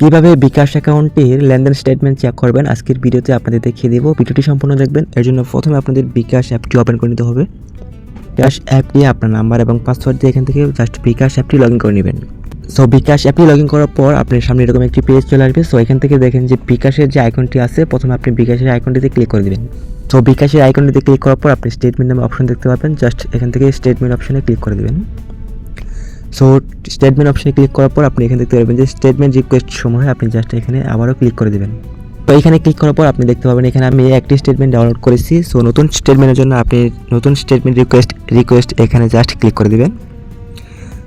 কীভাবে বিকাশ অ্যাকাউন্টের লেনদেন স্টেটমেন্ট চেক করবেন, আজকের ভিডিওতে আপনাদের দেখিয়ে দেবো। ভিডিওটি সম্পূর্ণ দেখবেন, এর জন্য প্রথমে আপনাদের বিকাশ অ্যাপটি ওপেন করে নিতে হবে। বিকাশ অ্যাপ আপনার নাম্বার এবং পাসওয়ার্ড দিয়ে এখান থেকে জাস্ট বিকাশ অ্যাপটি লগ ইন করে নেবেন। সো বিকাশ অ্যাপটি লগ ইন করার পর আপনার সামনে এরকম একটি পেজ চলে আসবে। সো এখান থেকে দেখেন যে বিকাশের যে আইকনটি আছে, প্রথমে আপনি বিকাশের আইকনটিতে ক্লিক করে দেবেন। সো বিকাশের আইকনটিতে ক্লিক করার পর আপনি স্টেটমেন্ট নামে অপশন দেখতে পাবেন। জাস্ট এখান থেকে স্টেটমেন্ট অপশনে ক্লিক করে দেবেন। সো স্টেটমেন্ট অপশনে ক্লিক করার পর আপনি এখানে দেখতে পারবেন যে স্টেটমেন্ট রিকোয়েস্ট সময় আপনি জাস্ট এখানে আবারও ক্লিক করে দেবেন। তো এখানে ক্লিক করার পর আপনি দেখতে পাবেন এখানে আমি একটি স্টেটমেন্ট ডাউনলোড করেছি। সো নতুন স্টেটমেন্টের জন্য আপনি নতুন স্টেটমেন্ট রিকোয়েস্ট রিকোয়েস্ট এখানে জাস্ট ক্লিক করে দেবেন।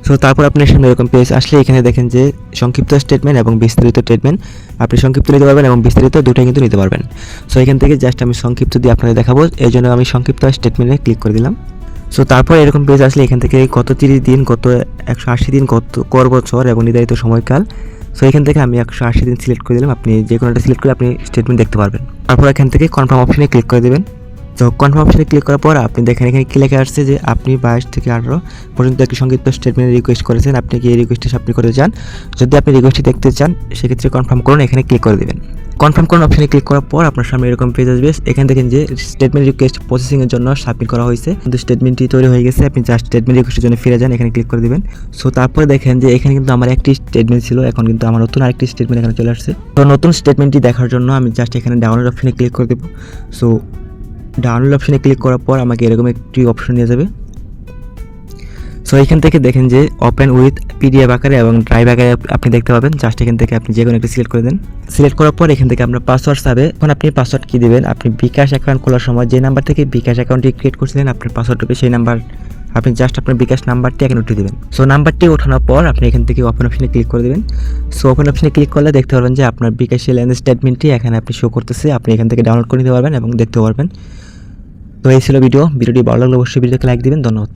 সো তারপর আপনার সামনে এরকম পেজ আসলে এখানে দেখেন যে সংক্ষিপ্ত স্টেটমেন্ট এবং বিস্তারিত স্টেটমেন্ট আপনি সংক্ষিপ্ত নিতে পারবেন এবং বিস্তারিত দুটোই কিন্তু নিতে পারবেন। সো এখান থেকে জাস্ট আমি সংক্ষিপ্ত দিয়ে আপনাদের দেখাবো। এই জন্য আমি সংক্ষিপ্ত স্টেটমেন্টে ক্লিক করে দিলাম। সো তারপর এরকম পেজ আসলে এখান থেকে কত তিরিশ দিন, কত একশো আশি দিন, কত কর বছর এবং নির্ধারিত সময়কাল। সো এখান থেকে আমি একশো আশি দিন সিলেক্ট করে দিলাম। আপনি যে কোনো একটা সিলেক্ট করে আপনি স্টেটমেন্ট দেখতে পারবেন। তারপর এখান থেকে কনফার্ম অপশনে ক্লিক করে দেবেন। কনফার্ম অপশনে ক্লিক করার পর আপনি দেখেন এখানে কি লেখা আসছে যে আপনি বাইশ থেকে আঠারো পর্যন্ত একটি সংক্ষিপ্ত স্টেটমেন্ট রিকোয়েস্ট করেছেন। আপনি কি এই রিকোয়েস্টটি সাবমিট করতে চান? যদি আপনি রিকোয়েস্টটি দেখতে চান, সেক্ষেত্রে কনফার্ম করুন, এখানে ক্লিক করে দেবেন। কনফার্ম করুন অপশনে ক্লিক করার পর আপনার সামনে এরকম পেজ আসবে। এখানে দেখেন যে স্টেটমেন্ট রিকোয়েস্ট প্রসেসিংয়ের জন্য সাবমিট করা হয়েছে। কিন্তু স্টেটমেন্টটি তৈরি হয়ে গেছে। আপনি জাস্ট স্টেটমেন্ট রিকোয়েস্টের জন্য ফিরে যান, এখানে ক্লিক করে দেবেন। সো তারপরে দেখেন যে এখানে কিন্তু আমার একটি স্টেটমেন্ট ছিল। এখন কিন্তু আমার নতুন আরেকটি স্টেটমেন্ট এখানে চলে আসছে। তো নতুন স্টেটমেন্টটি দেখার জন্য আমি জাস্ট এখানে ডাউনলোড অপশনে ক্লিক করে দেবো। সো ডাউনলোড অপশনে ক্লিক করার পর আমাকে এরকম একটি অপশন নিয়ে যাবে। সো এখান থেকে দেখেন যে ওপেন উইথ পিডিএফ আকারে এবং ড্রাইভ আকারে আপনি দেখতে পাবেন। জাস্ট এখান থেকে আপনি যে কোনো একটি সিলেক্ট করে দেন। সিলেক্ট করার পর এখান থেকে আপনার পাসওয়ার্ড চাবে এখন আপনি পাসওয়ার্ড কী দেবেন? আপনি বিকাশ অ্যাকাউন্ট খোলার সময় যে নাম্বার থেকে বিকাশ অ্যাকাউন্টটি ক্রিয়েট করছিলেন, আপনার পাসওয়ার্ড হবে সেই নাম্বার আপনি জাস্ট আপনার বিকাশ নাম্বারটি এখানে উঠিয়ে দেবেন। সো নাম্বারটি ওঠানোর পর আপনি এখান থেকে ওপেন অপশানে ক্লিক করে দেবেন। সো ওপেন অপশানে ক্লিক করলে দেখতে পারবেন যে আপনার বিকাশের লেনদেন স্টেটমেন্টটি এখানে আপনি শো করতেছে। আপনি এখান থেকে ডাউনলোড করে নিতে পারবেন এবং দেখতে পারবেন। তো এই ছিল ভিডিও। ভিডিওটি ভালো লাগলে অবশ্যই ভিডিওকে লাইক দিবেন। ধন্যবাদ।